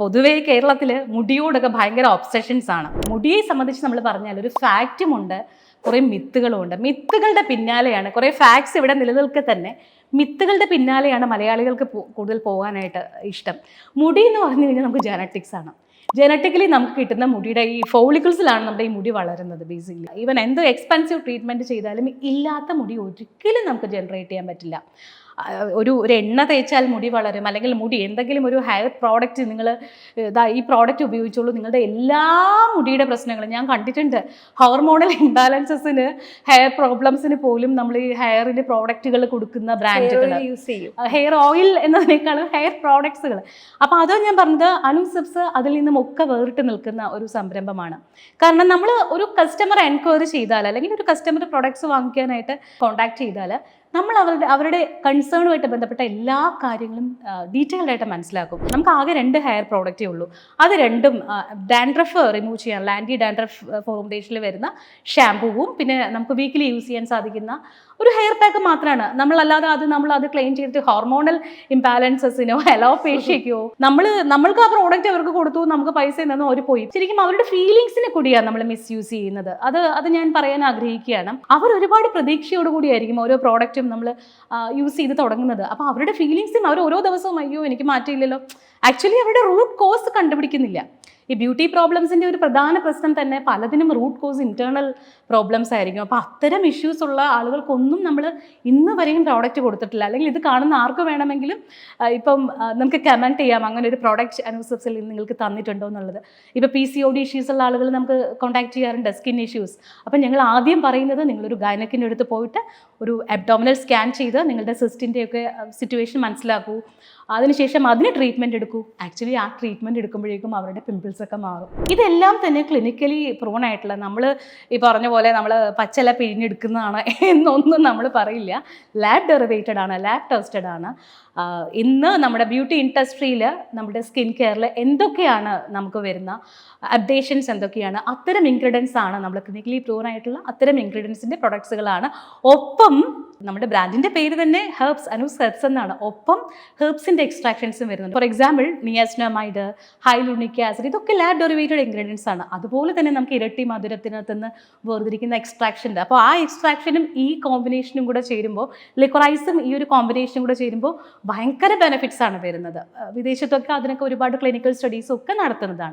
പൊതുവേ കേരളത്തിൽ മുടിയോടൊക്കെ ഭയങ്കര ഒബ്സഷൻസ് ആണ്. മുടിയെ സംബന്ധിച്ച് നമ്മൾ പറഞ്ഞാൽ ഒരു ഫാക്റ്റും ഉണ്ട് കുറേ മിത്തുകളും ഉണ്ട്. മിത്തുകളുടെ പിന്നാലെയാണ് കുറേ ഫാക്ട്സ് ഇവിടെ നിലനിൽക്കെ തന്നെ മിത്തുകളുടെ പിന്നാലെയാണ് മലയാളികൾക്ക് കൂടുതൽ പോകാനായിട്ട് ഇഷ്ടം. മുടി എന്ന് പറഞ്ഞു കഴിഞ്ഞാൽ നമുക്ക് ജനറ്റിക്സ് ആണ്. ജനറ്റിക്കലി നമുക്ക് കിട്ടുന്ന മുടിയുടെ ഈ ഫോളിക്കിൾസിലാണ് നമ്മുടെ ഈ മുടി വളരുന്നത് ബേസിക്കലി ഈവൻ എന്ത് എക്സ്പെൻസീവ് ട്രീറ്റ്മെന്റ് ചെയ്താലും ഇല്ലാത്ത മുടി ഒരിക്കലും നമുക്ക് ജനറേറ്റ് ചെയ്യാൻ പറ്റില്ല. ഒരു ഒരു എണ്ണ തേച്ചാൽ മുടി വളരും അല്ലെങ്കിൽ മുടി എന്തെങ്കിലും ഒരു ഹെയർ പ്രോഡക്റ്റ് നിങ്ങൾ ഇതാ ഈ പ്രോഡക്റ്റ് ഉപയോഗിച്ചോളൂ. നിങ്ങളുടെ എല്ലാ മുടിയുടെ പ്രശ്നങ്ങളും ഞാൻ കണ്ടിട്ടുണ്ട്. ഹോർമോണൽ ഇംബാലൻസസിന് ഹെയർ പ്രോബ്ലംസിന് പോലും നമ്മൾ ഈ ഹെയറിന് പ്രോഡക്റ്റുകൾ കൊടുക്കുന്ന ബ്രാൻഡുകൾ യൂസ് ചെയ്യും. ഹെയർ ഓയിൽ എന്നതിനേക്കാളും ഹെയർ പ്രോഡക്ട്സുകൾ അപ്പോൾ അതോ ഞാൻ പറഞ്ഞത് അനുസെപ്സ് അതിൽ നിന്നും ഒക്കെ വേറിട്ട് നിൽക്കുന്ന ഒരു സംരംഭമാണ്. കാരണം നമ്മൾ ഒരു കസ്റ്റമർ എൻക്വയറി ചെയ്താൽ അല്ലെങ്കിൽ ഒരു കസ്റ്റമർ പ്രൊഡക്ട്സ് വാങ്ങിക്കാനായിട്ട് കോൺടാക്ട് ചെയ്താൽ നമ്മൾ അവരുടെ അവരുടെ കൺസേണുമായിട്ട് ബന്ധപ്പെട്ട എല്ലാ കാര്യങ്ങളും ഡീറ്റെയിൽഡ് ആയിട്ട് മനസ്സിലാക്കും. നമുക്ക് ആകെ രണ്ട് ഹെയർ പ്രോഡക്റ്റേ ഉള്ളൂ. അത് രണ്ടും ഡാൻഡ്രഫ് റിമൂവ് ചെയ്യാൻ ലാൻഡി ഡാൻഡ്രഫ് ഫോർമുലേഷനിൽ വരുന്ന ഷാമ്പൂവും പിന്നെ നമുക്ക് വീക്കിലി യൂസ് ചെയ്യാൻ സാധിക്കുന്ന ഒരു ഹെയർ പാക്ക് മാത്രമാണ് നമ്മളല്ലാതെ അത് നമ്മൾ അത് ക്ലെയിം ചെയ്തിട്ട് ഹോർമോണൽ ഇംബാലൻസസിനോ അലോപേഷ്യക്കോ നമ്മൾ നമ്മൾക്ക് ആ പ്രോഡക്റ്റ് അവർക്ക് കൊടുത്തു നമുക്ക് പൈസ തന്നോ അവർ പോയി. ശരിക്കും അവരുടെ ഫീലിങ്സിനെ കൂടിയാണ് നമ്മൾ മിസ് യൂസ് ചെയ്യുന്നത്. അത് അത് ഞാൻ പറയാൻ ആഗ്രഹിക്കുകയാണ്. അവർ ഒരുപാട് പ്രതീക്ഷയോടുകൂടിയായിരിക്കും ഓരോ പ്രോഡക്റ്റും നമ്മൾ യൂസ് ചെയ്ത് തുടങ്ങുന്നത്. അപ്പോൾ അവരുടെ ഫീലിങ്സും അവർ ഓരോ ദിവസവും അയ്യോ എനിക്ക് മാറ്റിയില്ലല്ലോ. ആക്ച്വലി അവരുടെ റൂട്ട് കോസ് കണ്ടുപിടിക്കുന്നില്ല. ഈ ബ്യൂട്ടി പ്രോബ്ലംസിന്റെ ഒരു പ്രധാന പ്രശ്നം തന്നെ പലതിനും റൂട്ട് കോസ് ഇന്റേർണൽ പ്രോബ്ലംസ് ആയിരിക്കും. അപ്പോൾ അത്തരം ഇഷ്യൂസ് ഉള്ള ആളുകൾക്കൊന്നും നമ്മൾ ഇന്ന് വരെയും പ്രോഡക്റ്റ് കൊടുത്തിട്ടില്ല. അല്ലെങ്കിൽ ഇത് കാണുന്ന ആർക്ക് വേണമെങ്കിലും ഇപ്പം നമുക്ക് കമന്റ് ചെയ്യാം. അങ്ങനെ ഒരു പ്രോഡക്റ്റ് അനുസരിച്ച് നിങ്ങൾക്ക് തന്നിട്ടുണ്ടോ എന്നുള്ളത്. ഇപ്പോൾ P C O D issues ഉള്ള ആളുകൾ നമുക്ക് കോൺടാക്ട് ചെയ്യാറുണ്ട് സ്കിൻ ഇഷ്യൂസ് അപ്പം ഞങ്ങൾ ആദ്യം പറയുന്നത് നിങ്ങളൊരു ഗൈനക്കിന്റെ അടുത്ത് പോയിട്ട് ഒരു അബ്ഡോമിനൽ സ്കാൻ ചെയ്ത് നിങ്ങളുടെ സിസ്റ്റിന്റെയൊക്കെ സിറ്റുവേഷൻ മനസ്സിലാക്കൂ. അതിനുശേഷം അതിന് ട്രീറ്റ്മെന്റ് എടുക്കൂ. ആക്ച്വലി ആ ട്രീറ്റ്മെന്റ് എടുക്കുമ്പോഴേക്കും അവരുടെ പിമ്പിൾസ് ഒക്കെ മാറും. ഇതെല്ലാം തന്നെ ക്ലിനിക്കലി പ്രൂൺ ആയിട്ടുള്ള നമ്മൾ ഈ പറഞ്ഞ പോലെ നമ്മൾ പച്ചല പിഴിഞ്ഞെടുക്കുന്നതാണ് എന്നൊന്നും നമ്മൾ പറയില്ല. ലാബ് ഡെറിവേറ്റഡ് ആണ് ലാബ് ടെസ്റ്റഡ് ആണ്. ഇന്ന് നമ്മുടെ ബ്യൂട്ടി ഇൻഡസ്ട്രിയിൽ നമ്മുടെ സ്കിൻ കെയറിൽ എന്തൊക്കെയാണ് നമുക്ക് വരുന്ന അപ്ഡേഷൻസ് എന്തൊക്കെയാണ് അത്തരം ഇൻഗ്രീഡിയൻസ് ആണ് നമ്മൾ ക്ലിനിക്കലി പ്രൂൺ ആയിട്ടുള്ള അത്തരം ഇൻഗ്രീഡിയൻസിന്റെ പ്രൊഡക്ട്സുകളാണ് ഒപ്പം നമ്മുടെ ബ്രാൻഡിന്റെ പേര് തന്നെ ഹെർബ്സ് അനൂസ് ഹെർബ്സ് എന്നാണ്. ഒപ്പം ഹെർബ്സിന്റെ എക്സ്ട്രാക്ഷൻസും വരുന്നുണ്ട്. For example niacinamide hyaluronic acid ഇതൊക്കെ ലാബ് ഡെറിവേറ്റഡ് ഇൻഗ്രീഡിയൻസ് ആണ്. അതുപോലെ തന്നെ നമുക്ക് ഇരട്ടി മധുരത്തിനകത്ത് നിന്ന് വേർതിരിക്കുന്ന എക്സ്ട്രാക്ഷൻ ഉണ്ട്. അപ്പോൾ ആ എക്സ്ട്രാക്ഷനും ഈ കോമ്പിനേഷനും കൂടെ ചേരുമ്പോൾ ലിക്വറൈസും ഈ ഒരു കോമ്പിനേഷനും കൂടെ ചേരുമ്പോൾ ഭയങ്കര ബെനിഫിറ്റ്സ് ആണ് വരുന്നത്. വിദേശത്തൊക്കെ അതിനൊക്കെ ഒരുപാട് ക്ലിനിക്കൽ സ്റ്റഡീസും ഒക്കെ നടത്തുന്നതാണ്.